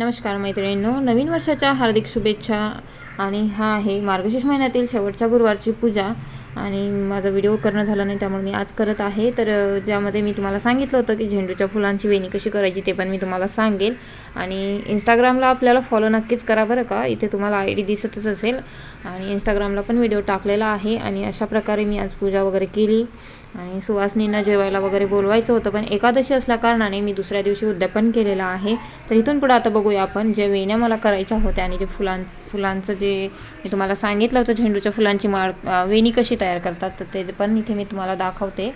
नमस्कार मैत्रिणींनो नवीन वर्षाच्या हार्दिक शुभेच्छा. आणि हा आहे मार्गशीर्ष महिन्यातील शेवटच्या गुरुवारची पूजा. आणि माझा व्हिडिओ करणं झाला नाही त्यामुळे मी आज करत आहे. तर ज्यामध्ये मी तुम्हाला सांगितलं होतं की झेंडूच्या फुलांची वेणी कशी करायची ते पण मी तुम्हाला सांगेल आणि इंस्टाग्रामला आपल्याला फॉलो नक्कीच करा बरं का. इथे तुम्हाला आय डी दिसतच असेल. आणि इंस्टाग्रामला पण व्हिडिओ टाकलेला आहे. आणि अशा प्रकारे मी आज पूजा वगैरे केली. आणि सुवासनींना जेवायला वगैरे बोलवायचं होतं पण एकादशी असल्या कारणाने मी दुसऱ्या दिवशी उद्यापन केलेलं आहे. तर इथून पुढे आता बघूया आपण जे वेण्या मला करायच्या होत्या आणि जे फुलां फुलांचं जे मी तुम्हाला सांगितलं होतं झेंडूच्या फुलांची माळ वेणी कशी तयार करतात तर ते पण इथे मी तुम्हाला दाखवते.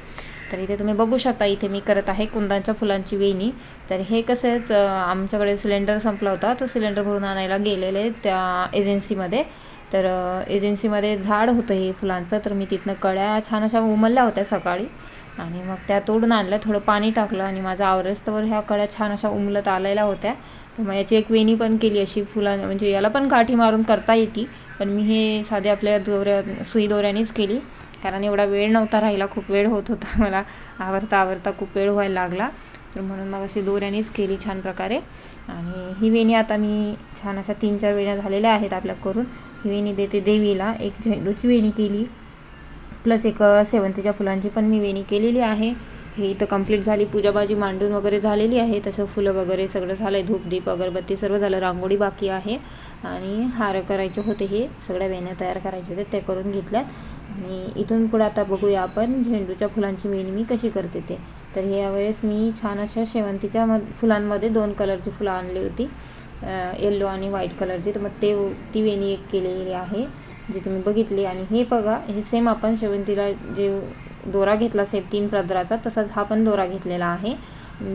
तर इथे तुम्ही बघू शकता इथे मी करत आहे कुंदांच्या फुलांची वेणी. तर हे कसंच आमच्याकडे सिलेंडर संपला होता तर सिलेंडर भरून आणायला गेलेले त्या एजन्सीमध्ये तर एजन्सीमध्ये झाड होतं हे फुलांचं तर मी तिथनं कळ्या छान अशा उमलल्या होत्या सकाळी. आणि मग त्या तोडून आणलं थोडं पाणी टाकलं आणि माझा आवरस्तवर ह्या कळ्या छान अशा उमलत आलेल्या होत्या. तर मग याची एक वेणी पण केली अशी फुला म्हणजे याला पण काठी मारून करता येते. पण मी हे साधे आपल्या दोऱ्या सुई दोऱ्यानेच केली. कारण एवढा वेळ नव्हता राहिला खूप वेळ होत होता मला. आवरता आवरता खूप वेळ व्हायला लागला. तर म्हणून मग अशी दोऱ्यानेच केली छान प्रकारे. आणि ही वेणी आता मी छान अशा तीन चार वेण्या झालेल्या आहेत आपल्या करून. ही वेणी देते देवीला. एक झेंडूची वेणी केली. प्लस एक शेवंतीच्या फुलांची पण मी वेणी केलेली आहे. हे इथं कंप्लीट झाली. पूजाबाजी मांडून वगैरे झालेली आहे. तसं फुलं वगैरे सगळं झालं आहे धूपदीप अगरबत्ती सर्व झालं. रांगोळी बाकी आहे. आणि हार करायचे होते हे. सगळ्या वेण्या तयार करायचे होते. ते करून घेतल्यात. आणि इथून पुढे आता बघूया आपण झेंडूच्या फुलांची वेणी मी कशी करते ते. तर यावेळेस मी छान अशा शेवंतीच्या म फुलांमध्ये दोन कलरची फुलं आणली होती. येल्लो आणि व्हाईट कलरची तर मग ते ती वेणी एक केलेली आहे जी तुम्ही बघितली. आणि हे बघा हे सेम आपण शेवंतीला जे दोरा घेतला सेम तीन प्रदराचा तसाच हा पण दोरा घेतलेला आहे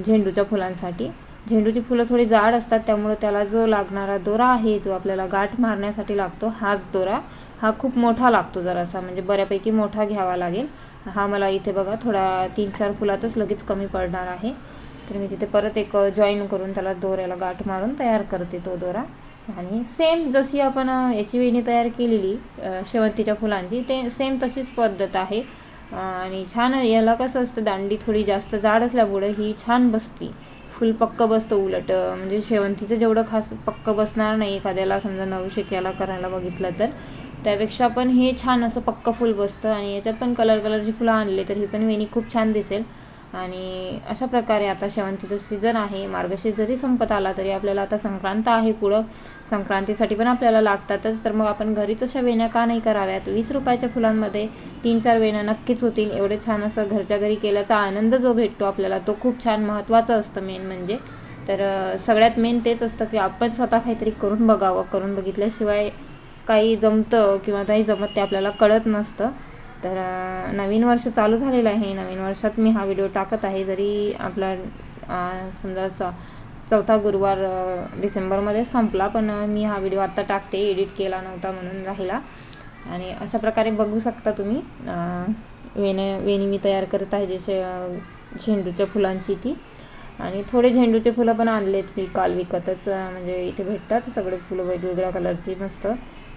झेंडूच्या फुलांसाठी. झेंडूची फुलं थोडी जाड असतात त्यामुळे त्याला जो लागणारा दोरा आहे जो आपल्याला गाठ मारण्यासाठी लागतो हाच दोरा हा खूप मोठा लागतो जरासा म्हणजे बऱ्यापैकी मोठा घ्यावा लागेल. हा मला इथे बघा थोडा तीन चार फुलातच लगेच कमी पडणार आहे. तर मी तिथे परत एक जॉईन करून त्याला दोऱ्याला गाठ मारून तयार करते तो दोरा. आणि सेम जशी आपण याची वेणी तयार केलेली शेवंतीच्या फुलांची ते सेम तशीच पद्धत आहे. आणि छान याला कसं असतं दांडी थोडी जास्त जाड असल्यामुळे ही छान बसती. फुल पक्क बसतं उलट. म्हणजे शेवंतीचं जेवढं खास पक्क बसणार नाही एखाद्याला समजा नवशिक्याला करायला बघितलं तर. त्यापेक्षा पण हे छान असं पक्क फुल बसतं आणि याच्यात पण कलर कलरची फुलं आणली तर ही पण वेणी खूप छान दिसेल. आणि अशा प्रकारे आता शेवंतीचं सीझन आहे. मार्गशीर्ष जरी संपत आला तरी आपल्याला आता संक्रांत आहे पुढं. संक्रांतीसाठी पण आपल्याला लागतातच. तर मग आपण घरीच अशा वेण्या का नाही कराव्यात? वीस रुपयाच्या फुलांमध्ये तीन चार वेण्या नक्कीच होतील. एवढे छान असं घरच्या घरी केल्याचा आनंद जो भेटतो आपल्याला तो खूप छान महत्त्वाचं असतं मेन म्हणजे. तर सगळ्यात मेन तेच असतं की आपण स्वतः काहीतरी करून बघावं. करून बघितल्याशिवाय काही जमतं किंवा काही जमत ते आपल्याला कळत नसतं. तर नवीन वर्ष चालू झालेलं आहे. नवीन वर्षात मी हा व्हिडिओ टाकत आहे. जरी आपला समजा स चौथा गुरुवार डिसेंबरमध्ये संपला पण मी हा व्हिडिओ आत्ता टाकते. एडिट केला नव्हता म्हणून राहिला. आणि अशा प्रकारे बघू शकता तुम्ही अं, वेणी मी तयार करत आहे जसे झेंडूच्या फुलांची ती. आणि थोडे झेंडूचे फुलं पण आणलेत मी काल विकतच म्हणजे इथे भेटतात. सगळे फुलं वेगवेगळ्या कलरची मस्त.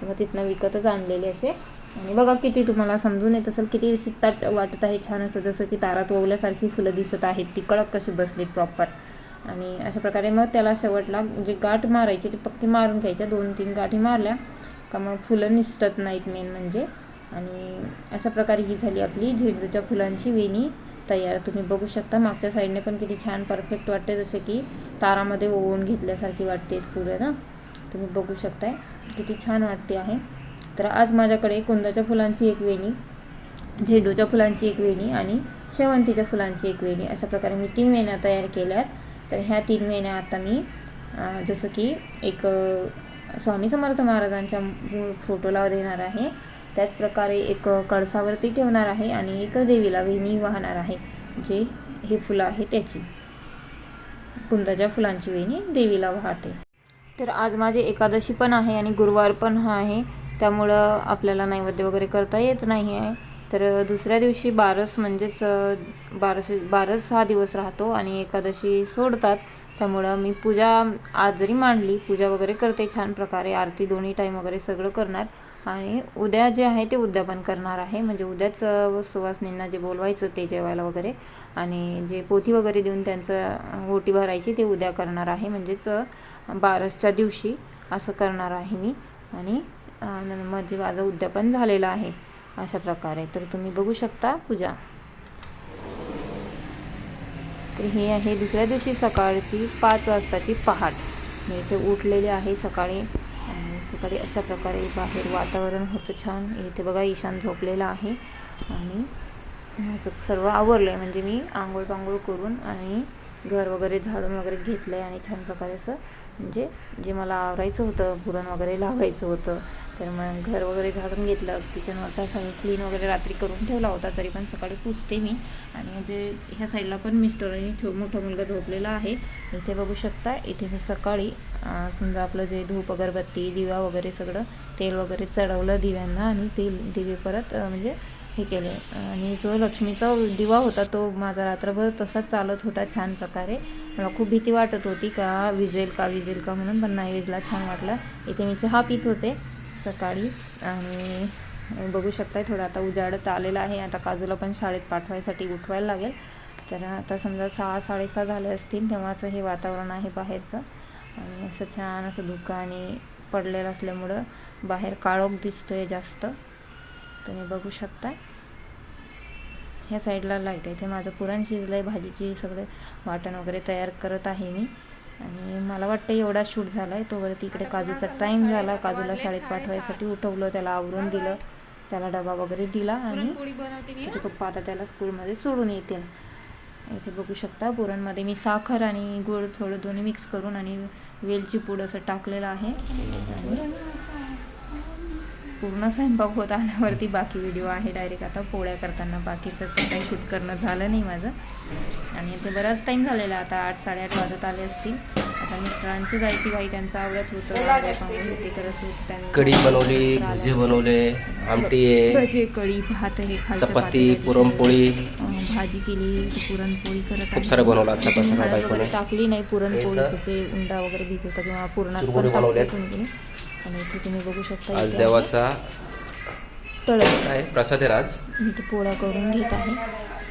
मग तिथनं विकतच आणलेले असे. आणि बघा किती तुम्हाला समजून येत असेल किती अशी वाटत आहे छान असं जसं की तारात ओवल्यासारखी फुलं दिसत आहेत ती कडक कशी बसलीत प्रॉपर आणि अशा प्रकारे मग त्याला शेवटला जे गाठ मारायची ती पक्की मारून घ्यायच्या दोन तीन गाठी मारल्या का मग फुलं निसटत नाहीत मेन म्हणजे. आणि अशा प्रकारे ही झाली आपली झेंडूच्या फुलांची वेणी तयार. तुम्ही बघू शकता मागच्या साईडने पण किती छान परफेक्ट वाटते जसे की तारामध्ये ओवून घेतल्यासारखी वाटते फुलं ना तुम्ही बघू शकताय. किती छान वाटते आहे. तर आज माझ्याकडे कुंदाच्या फुलांची एक वेणी झेंडूच्या फुलांची एक वेणी आणि शेवंतीच्या फुलांची एक वेणी अशा प्रकारे मी तीन वेण्या तयार केल्यात. तर ह्या तीन वेण्या आता मी जसं की एक स्वामी समर्थ महाराजांच्या फोटोला देणार आहे. त्याचप्रकारे एक कळसावरती ठेवणार आहे आणि एक देवीला वेणी वाहणार आहे. जे हे फुलं आहे त्याची. कुंदाच्या फुलांची वेणी देवीला वाहते. तर आज माझी एकादशी पण आहे आणि गुरुवार पण हा आहे. त्यामुळं आपल्याला नैवेद्य वगैरे करता येत नाही आहे तर दुसऱ्या दिवशी बारस म्हणजेच बारस बारस हा दिवस राहतो आणि एकादशी सोडतात. त्यामुळं मी पूजा आज जरी मांडली. पूजा वगैरे करते छान प्रकारे. आरती दोन्ही टाईम वगैरे सगळं करणार. आणि उद्या जे आहे ते उद्यापन करणार आहे. म्हणजे उद्याच सुवासनींना जे बोलवायचं ते जेवायला वगैरे आणि जे पोथी वगैरे देऊन त्यांचं ओटी भरायची ते उद्या करणार आहे. म्हणजेच बारसच्या दिवशी असं करणार आहे मी आणि म्हणजे माझं उद्यापन झालेलं आहे अशा प्रकारे. तर तुम्ही बघू शकता पूजा. तर हे आहे दुसऱ्या दिवशी सकाळची पाच वाजताची पहाट. मी इथे उठलेली आहे सकाळी सकाळी अशा प्रकारे बाहेर वातावरण होतं छान. इथे बघा ईशान झोपलेला आहे. आणि माझं सर्व आवरलं आहे म्हणजे मी आंघोळ पांघोळ करून आणि घर वगैरे झाडून वगैरे घेतलं आहे आणि छान प्रकारे असं म्हणजे जे मला आवरायचं होतं पुरण वगैरे लावायचं होतं. तर मग घर वगैरे झाडून घेतलं. किचन वगैरे सगळं क्लीन वगैरे रात्री करून ठेवला होता तरी पण सकाळी पुसते मी. आणि म्हणजे ह्या साईडला पण मिस्टर आणि छो मोठा मुलगा झोपलेला आहे. इथे बघू शकता इथे मी सकाळी समजा आपलं जे धूप अगरबत्ती दिवा वगैरे सगळं तेल वगैरे चढवलं दिव्यांना आणि ते दिवे परत म्हणजे हे केले. आणि जो लक्ष्मीचा दिवा होता तो माझा रात्रभर तसाच चालत होता छान प्रकारे. मला खूप भीती वाटत होती का विजेल का विजेल का म्हणून पण नाही विजला छान वाटलं. इथे मी चहा पित होते. सकाळी. आणि बघू शकताय थोडं आता उजाडत आलेलं आहे. आता काजूला पण शाळेत पाठवायसाठी उठवायला लागेल. तर आता समजा सहा साडेसहा झाले असतील तेव्हाचं हे वातावरण आहे बाहेरचं. आणि असं छान असं धुकं आणि पडलेलं असल्यामुळं बाहेर काळोख दिसतो आहे जास्त. तुम्ही बघू शकता ह्या साईडला लाइट आहे. ते माझं पुरण शिजलं आहे भाजीची सगळे वाटण वगैरे तयार करत आहे मी. आणि मला वाटतं एवढा शूट झाला आहे तोवरती इकडे काजूचा टाईम झाला. काजूला शाळेत पाठवायसाठी उठवलं त्याला आवरून दिलं. त्याला डबा वगैरे दिला आणि त्याचे पप्पा आता त्याला स्कूलमध्ये सोडून येतील. इथे बघू शकता पुरणमध्ये मी साखर आणि गुळ थोडं दोन्ही मिक्स करून आणि वेलची पूड असं टाकलेलं आहे. आणि पूर्ण स्वयंपाक होत आल्यावरती बाकी व्हिडिओ आहे डायरेक्ट आता पोळ्या करताना बाकीचं तर काही शूट करणं झालं नाही माझं. आणि ते बराच टाईम झालेला आता आठ साडेआठ वाजत आले असतील. आता मिस्टरांची जायची घाई त्यांचं आवडत होतं. ते करत कढी बनवली भजी बनवले आमटी आहे भजे कढी भात हे चपाती पुरणपोळी. भाजी केली पुरणपोळी करत खूप आहे. सारं बनवलं सकाळ टाकली नाही पुरणपोळीचं जे उंडा वगैरे भिजवतं किंवा पुरणात पण. कोणी कोणी. आणि इथे तुम्ही बघू शकता आज देवाचा तळण. काय? प्रसाद आहे आज? मी इथे पोळ्या करून घेत आहे.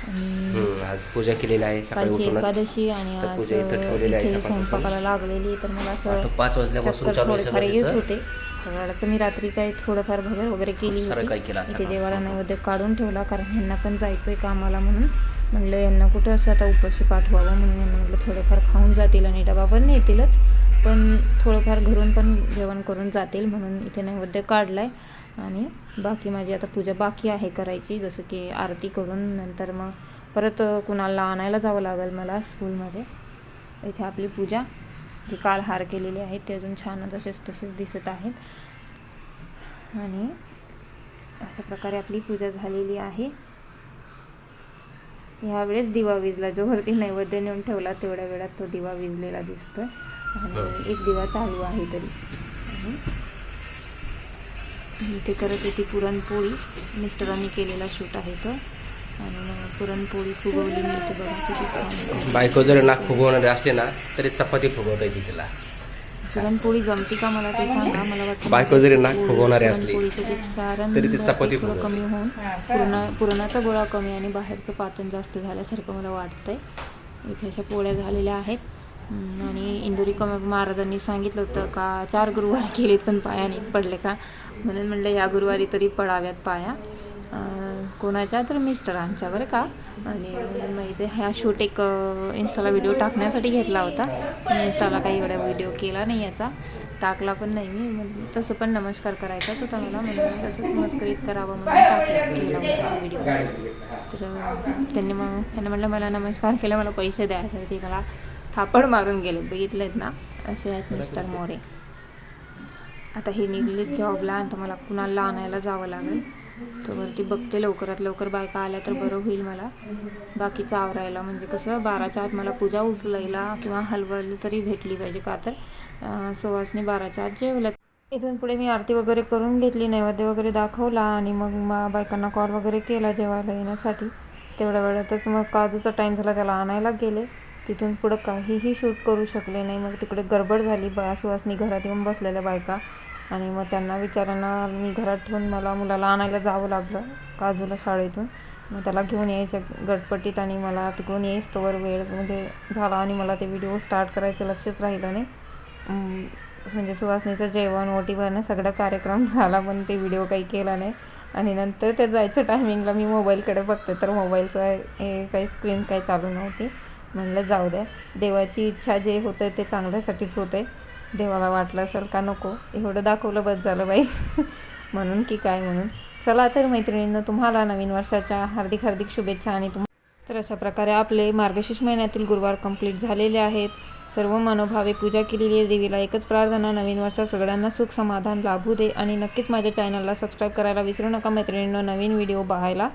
हम्म, आज पूजा केलेली आहे सकाळी कालची उठूनच एकादशी आणि तर आज पूजा इथं ठेवलेली आहे इथे सकाळपासून. स्वयंपाकाला लागलेली तर मला असं पहाटे पाच वाजल्यापासून चक्कर चालू आहे थोडेफार सगळं येत तिचं. होते सगळ्याचं मी रात्री काही थोडंफार भगर वगैरे केली सारं होती इथे. देवाला नैवेद्य काढून ठेवला कारण ह्यांना पण जायचंय कामाला म्हणून म्हणलं यांना कुठं असं आता उपाशी पाठवावं म्हणून यांना म्हटलं थोडंफार खाऊन जातील आणि डबा पण नेतीलच पण थोडंफार घरून पण जेवण करून जातील म्हणून इथे नैवेद्य काढलाय आणि बाकी माझी आता पूजा बाकी आहे करायची जसं की आरती करून नंतर मग परत कुणाला आणायला जावं लागेल मला स्कूलमध्ये. इथे आपली पूजा जी काल हार केलेली आहे ते अजून छान तसेच तसेच दिसत आहेत. आणि अशा प्रकारे आपली पूजा झालेली आहे. ह्यावेळेस दिवा विजला जो वरती नैवेद्य नेऊन ठेवला तेवढ्या वेळात तो दिवा विजलेला दिसतोय. आणि एक दिवा चालू आहे तरी. आणि इथे करत होती पुरणपोळी. मिस्टरांनी केलेला शूट आहे तो. आणि पुरणपोळी फुगवली मी इथे बघा किती छान बायको जर नाक फुगवणारी असली ना तरी चपाती फुगवता येते तिला. पुरणपोळी जमती का मला ते सांगा? मला वाटतं बायको जरी नाक पोळी- फुगवणारी असली, सारण तरी ती चपाती. कमी होऊन पुरणा पुरणाचा गोळा कमी आणि बाहेरचं पातन जास्त झाल्यासारखं मला वाटतंय. इथे अशा पोळ्या झालेल्या आहेत. आणि इंदुरी कम महाराजांनी सांगितलं होतं का चार गुरुवार केलेत पण पाया नीट पडले का? म्हणून म्हणलं या गुरुवारी तरी पडाव्यात पाया. कोणाच्या? तर मिस्टरांच्या बरं का? आणि मग इथे ह्या शूट एक इन्स्टाला व्हिडिओ टाकण्यासाठी घेतला होता. पण इन्स्टाला काही एवढा व्हिडिओ केला नाही याचा. टाकला पण नाही मी. मग तसं पण नमस्कार करायचाच होता मला. म्हणून तसंच मस्करीत करावं म्हणून टाकला केला होता व्हिडिओ तर त्यांनी मग त्यांना म्हटलं मला नमस्कार केला मला पैसे द्या. तर ते मला थापड मारून गेले. बघितलेत ना? असे आहेत मिस्टर मोरे. आता हे निघले जॉबला आणि तर मला कुणाला आणायला जावं लागेल. तर वरती बघते लवकरात लवकर बायका आल्या तर बरं होईल मला. बाकीचं आवरायला म्हणजे कसं बाराच्या आत मला पूजा उचलायला किंवा हलवायला तरी भेटली पाहिजे का तर. सुवासने सुवासनी बाराच्या आत जेवल्या इथून पुढे मी आरती वगैरे करून घेतली नैवेद्य वगैरे दाखवला आणि मग मा बायकांना कॉल वगैरे केला जेवायला येण्यासाठी. तेवढ्या वेळातच मग काजूचा टाईम झाला त्याला आणायला गेले. तिथून पुढं काहीही शूट करू शकले नाही. मग तिकडे गडबड झाली. बा सुवासनी घरात येऊन बसलेल्या बायका. आणि मग त्यांना विचारांना मी घरात ठेवून मला मुलाला आणायला जावं लागलं काजूला शाळेतून. मग त्याला घेऊन यायचं गटपटीत आणि मला तिकडून येईस तोवर वेळ म्हणजे झाला आणि मला ते व्हिडिओ स्टार्ट करायचं लक्षच राहिलं नाही. म्हणजे सुवासनीचं जेवण ओटी भरणं सगळा कार्यक्रम झाला पण ते व्हिडिओ काही केला नाही. आणि नंतर ते जायच्या टायमिंगला मी मोबाईलकडे बघते. तर मोबाईलचं हे काही स्क्रीन काही चालू नव्हती. म्हणलं जाऊ द्या. देवाची इच्छा जे होतं ते चांगल्यासाठीच होते देवाला वाटलं असेल का नको? एवढं दाखवलं बस झालं बाई. म्हणून की काय म्हणून. चला तर मैत्रिणींना तुम्हाला नवीन वर्षाच्या हार्दिक हार्दिक शुभेच्छा आणि तुम तर अशा प्रकारे आपले मार्गशीर्ष महिन्यातील गुरुवार कंप्लीट झालेले आहेत. सर्व मनोभावे पूजा केलेली आहे. देवीला एकच प्रार्थना नवीन वर्षात सगळ्यांना सुख समाधान लाभू दे. आणि नक्कीच माझ्या चॅनलला सबस्क्राईब करायला विसरू नका मैत्रिणींना नवीन व्हिडिओ पाहायला.